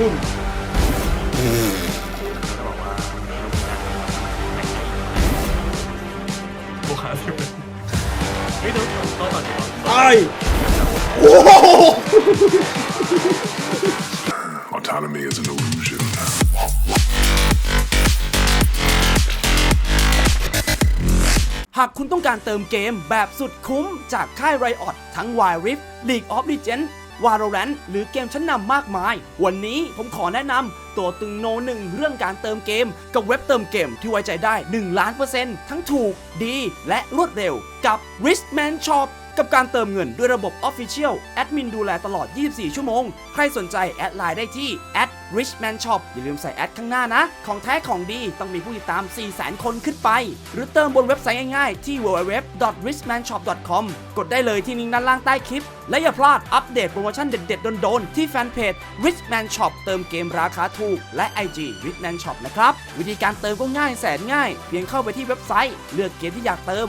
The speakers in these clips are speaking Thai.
บึ้มจะบอกว่าบวกห้าสิบเฮ้ยเดี๋ยวต้องก่อนดีกว่าตายโอ้โห Autonomy is an illusion. หากคุณต้องการเติมเกมแบบสุดคุ้มจากค่าย Riot ทั้ง Wild Rift League of Legends วาร์เรนหรือเกมชั้นนำมากมาย วันนี้ผมขอแนะนำตัวตึงโนหนึ่งเรื่องการเติมเกม กับเว็บเติมเกมที่ไว้ใจได้ 1 ล้านเปอร์เซ็นต์ทั้งถูกดี และรวดเร็วกับ r i s t m a n Shop กับการเติมเงินด้วยระบบ Official แอดมินดูแลตลอด 24 ชั่วโมง ใครสนใจแอดไลน์ได้ที่ @richman shop อย่าลืมใส่แอดข้างหน้านะ ของแท้ของดีต้องมีผู้ติดตาม 400,000 คนขึ้นไป หรือเติมบนเว็บไซต์ง่ายๆ ที่ www.richmanshop.com กดได้เลยที่ลิงก์ด้านล่างใต้คลิป และอย่าพลาดอัปเดตโปรโมชั่นเด็ดๆโดนๆที่แฟนเพจ richman shop เติมเกมราคาถูก และ IG richman shop นะครับวิธีการเติมก็ง่ายแสนง่าย เพียงเข้าไปที่เว็บไซต์ เลือกเกมที่อยากเติม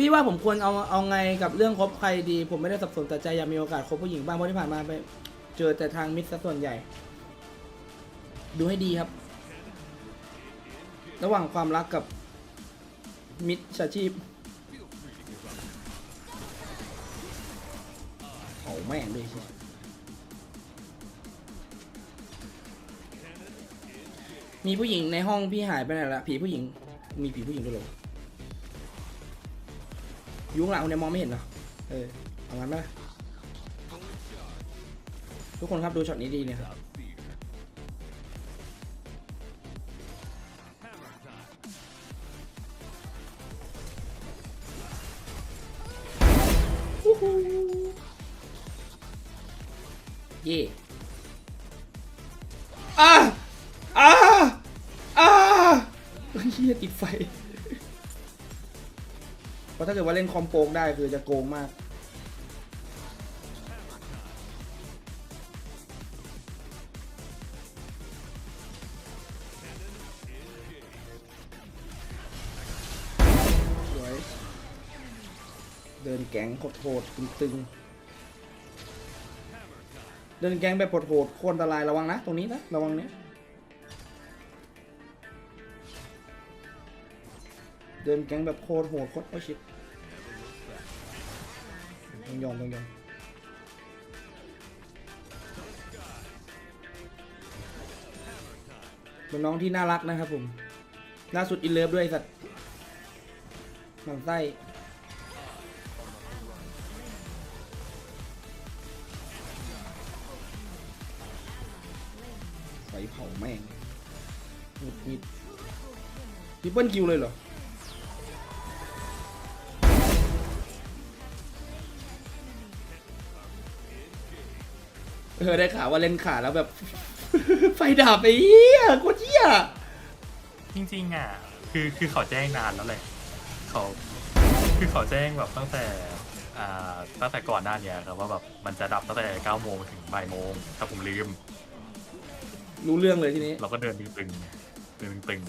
พี่ว่าผมควรเอาเอาไงกับเรื่องคบใครดี ผมไม่ได้สับสนแต่ใจอยากมีโอกาสคบผู้หญิงบ้างเพราะที่ผ่านมาไป เจอแต่ทางมิตรซะส่วนใหญ่ ดูให้ดีครับ ระหว่างความรักกับมิตรชาชีพโอ้แม่งด้วยสิมีผู้หญิงในห้องพี่หายไปไหนละผีผู้หญิงมีผีผู้หญิงด้วยหรอ ยุ้งหลังคนเนี้ยมองไม่เห็นเหรอเออเอางั้นไหมทุกคนครับดูช็อตนี้ดีเนี่ยครับเย่อ่าอ่าอ่าเฮียติดไฟ ราะถ้าเกิดว่าเล่นคอมโปงได้คือจะโกงมาก สวย เดินแก๊งโหดตึงๆ เดินแก๊งแบบโหดๆโคตรอันตรายระวังนะ ตรงนี้นะ ระวังเนี้ยเดินแก๊งแบบโคตรโหดโคตรโอ้ชิต ต้องยอมต้องยอมเป็นน้องที่น่ารักนะครับผมล่าสุดอินเลิฟด้วยสัตว์หมันไส้ไฟเผาแม่งหงุดหงิดทิปเปิลคิวเลยเหรอ เออได้ข่าวว่าเล่นขาแล้วแบบ ไฟดับไปเหี้ยโคตรเหี้ยจริงๆอะ คือคือเขาแจ้งนานแล้วเลยเขาคือเขาแจ้งแบบตั้งแต่อ่าตั้งแต่ก่อนหน้าเนี้ยครับว่าแบบมันจะดับตั้งแต่เก้าโมงถึงบ่ายโมงถ้าผมลืม รู้เรื่องเลยทีนี้เราก็เดินตึงๆเดินตึง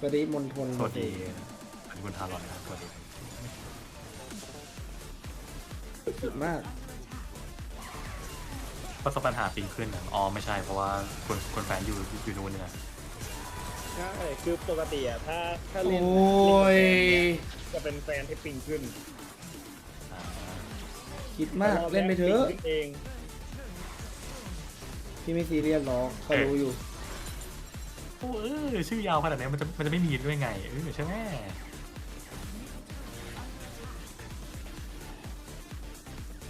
ปริมณฑลๆสวัสดีอันนี้คุณทารอนนะครับสวัสดี สุดมาก ประสบปัญหาปิงขึ้นอะอ๋อไม่ใช่เพราะว่าคนคนแฟนอยู่อยู่นู่นเนี่ยใช่คือปกติอะถ้าถ้าโอเล่น้ย จะเป็นแฟนที่ปิงขึ้นอ่าคิดมากเล่นไปเถอะ ปิงขึ้นเองพี่ไม่ซีเรียสหรอกเขารู้อยู่ โอ้เออชื่อยาวขนาดนี้มันจะมันจะไม่มีด้วยไงเออใช่ไหม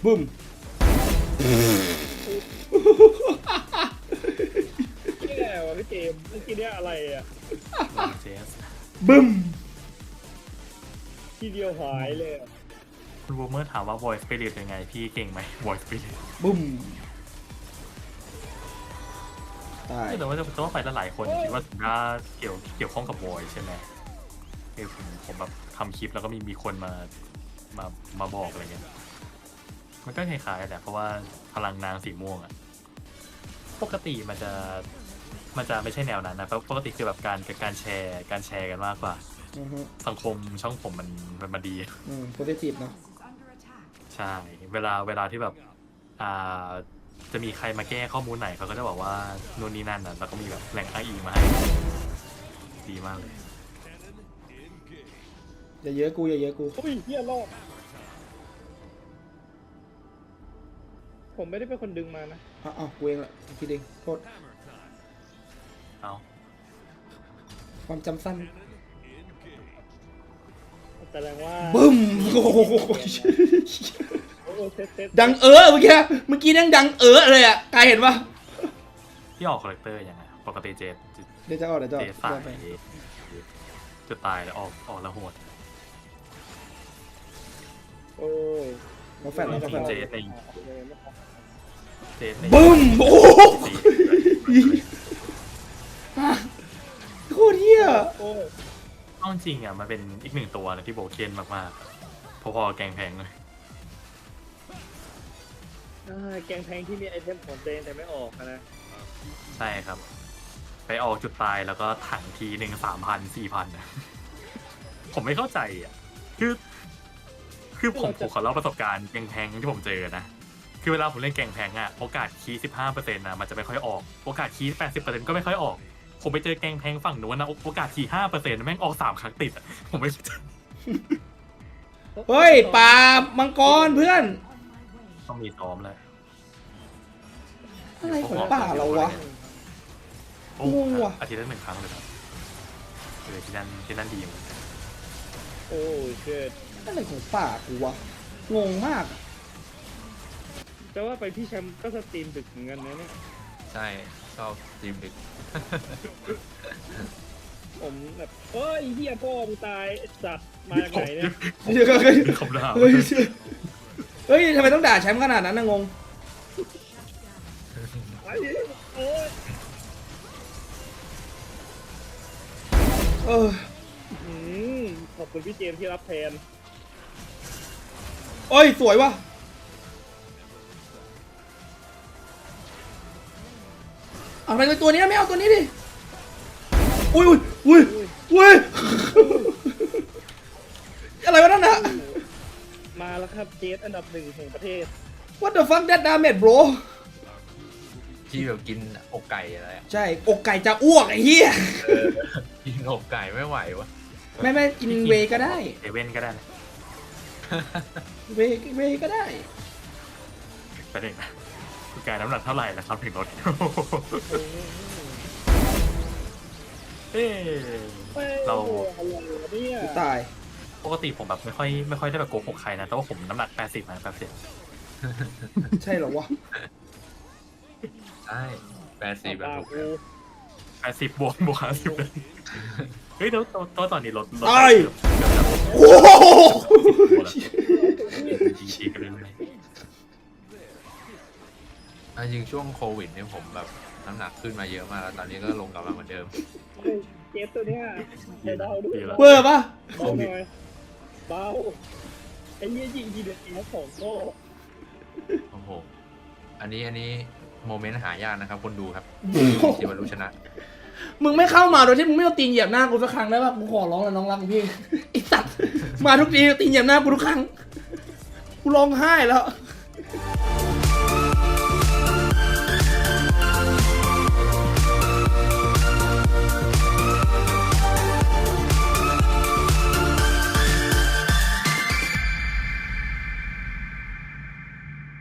บึ้ม นี่ไงวะพี่เจมส์เมื่อกี้เนี่ยอะไรอะเจสบึ้มทีเดียวหายเลยอะคุณบูมเมอร์ถามว่า voice spirit เป็นไง พี่เก่งไหม voice spirit บึ้มตายแต่ว่าจะต้องไปหลายๆคนคิดว่าถึงน่าเกี่ยวเกี่ยวข้องกับโวยใช่ไหมคือผมผมแบบทำคลิปแล้วก็มีมีคนมามามาบอกอะไรเงี้ยมันก็คล้ายๆแหละเพราะว่าพลังนางสีม่วงอะ ปกติมันจะมันจะไม่ใช่แนวนั้นนะปกติคือแบบการการแชร์การแชร์กันมากกว่า อือฮึสังคมช่องผมมันมันมาดี อืมโพสิทีฟเนาะใช่ เวลาเวลาที่แบบ อ่า จะมีใครมาแก้ข้อมูลไหนเขาก็จะบอกว่านู่นนี่นั่นนะแล้วก็มีแบบแหล่งอ้างอิงมาให้ ดีมากเลยอย่าเยอะกูอย่าเยอะกูโอ้ยเฮียรอด ผมไม่ได้เป็นคนดึงมานะอ้าวอ้าวกูเองแหละพี่เด้งโทษเอาความจำสั้นแสดงว่าบึ้มโอ้โหโอ้โหเซ็ตเซ็ตดังเออเมื่อกี้เมื่อกี้นั่งดังเออเลยอะกายเห็นปะที่ออกคาแรคเตอร์ยังไงปกติเจดเดี๋ยวจะออกเดี๋ยวจะอเจอกดสายไปจะตายแล้วออกออกแล้วโหดโอ้ยมาแฟนมาแฟนเจดใน เจดในบึ้มโอ้โหสีโคตรเหี้ยโอ้ยเอาจริงอะมันเป็นอีกหนึ่งตัวนะที่โบเคนมากๆ พอๆกับแกงแพงเลยอ่าแกงแพงที่มีไอเทมของตัวเองแต่ไม่ออกอะนะใช่ครับ ไปออกจุดตายแล้วก็ถังทีหนึ่งสามพันสี่พันนะผมไม่เข้าใจอะ คือ คือผมผมขอเล่าประสบการณ์แกงแพงที่ผมเจอนะ คือเวลาผมเล่นแกงแพงอะโอกาสคีสิบห้าเปอร์เซ็นต์นะมันจะไม่ค่อยออกโอกาสคีแปดสิบเปอร์เซ็นต์ก็ไม่ค่อยออก ผมไปเจอแกงแพงฝั่งนู้นนะโอกาสคีห้าเปอร์เซ็นต์แม่งออกสามครั้งติดอะผมไม่เข้าใจเฮ้ยปลามังกรเพื่อน ต้องมีซ้อมแล้วอะไรของป่าเราวะ โอ้งงว่ะ อาทิตย์ละหนึ่งครั้งเลยครับเออที่นั่นที่นั่นดีเหมือนกันโอ้ยเกิดอะไรของป่ากูวะ งงมากอะ แต่ว่าไปพี่แชมป์ก็สตรีมดึกเหมือนกันนะเนี่ย ใช่ชอบสตรีมดึก ผมแบบเอ้ยเฮียพ่อมึงตายไอ้สัตว์มาจากไหนเนี่ยเดี๋ยวก็เฮ้ยคำดาวเฮ้ยเฮ้ยทำไมต้องด่าแชมป์ขนาดนั้นนะงง ไอ้โอ้ยเอออืมขอบคุณพี่เจมส์ที่รับแทน โอ้ยสวยวะ เอาไปเลยตัวนี้นะไม่เอาตัวนี้ดิ อุ้ยอุ้ยอุ้ยอุ้ยอะไรวะนั่นนะ มาแล้วครับเจสอันดับหนึ่งแห่งประเทศ What the fuck that damage bro ที่แบบกินอกไก่อะไรอะใช่ อกไก่จะอ้วกไอ้เหี้ยกินอกไก่ไม่ไหววะไม่ไม่กินเวย์ก็ได้เอเว่นก็ได้นะเวย์เวย์ก็ได้ไปเด็กนะ คุณกายน้ำหนักเท่าไหร่นะครับถึงรถ เอ๊ะเราอะไรวะเนี่ยกูตาย ปกติผมแบบไม่ค่อยไม่ค่อยได้แบบโกหกใครนะแต่ว่าผมน้ำหนัก 80นะ80 ใช่เหรอวะใช่แปดสี่แบบปากถูกกู80บวกบวก50เลยเฮ้ยแล้วตัวตัวตอนนี้ลดลดตายเกือบเกือบจะโอ้โหชี้ชี้กันเรื่อย อะจริงช่วงโควิดเนี่ยผมแบบน้ำหนักขึ้นมาเยอะมากแล้วตอนนี้ก็ลงกลับมาเหมือนเดิม เจสตัวเนี้ยๆเดี๋ยวเดาดูดีแล้วเบอร์ปะเบาหน่อยเบาไอ้เหี้ยยิงทีเดียวเองสองโลโอ้โห อันนี้อันนี้โมเมนต์หายากนะครับ คนดูครับที่บรรลุชนะ มึงไม่เข้ามาโดยที่มึงไม่เอาตีนเหยียบหน้ากูสักครั้งได้ปะกูขอร้องเลยน้องรักของพี่ไอ้สัตว์มาทุกทีตีนเหยียบหน้ากูทุกครั้งกูร้องไห้แล้ว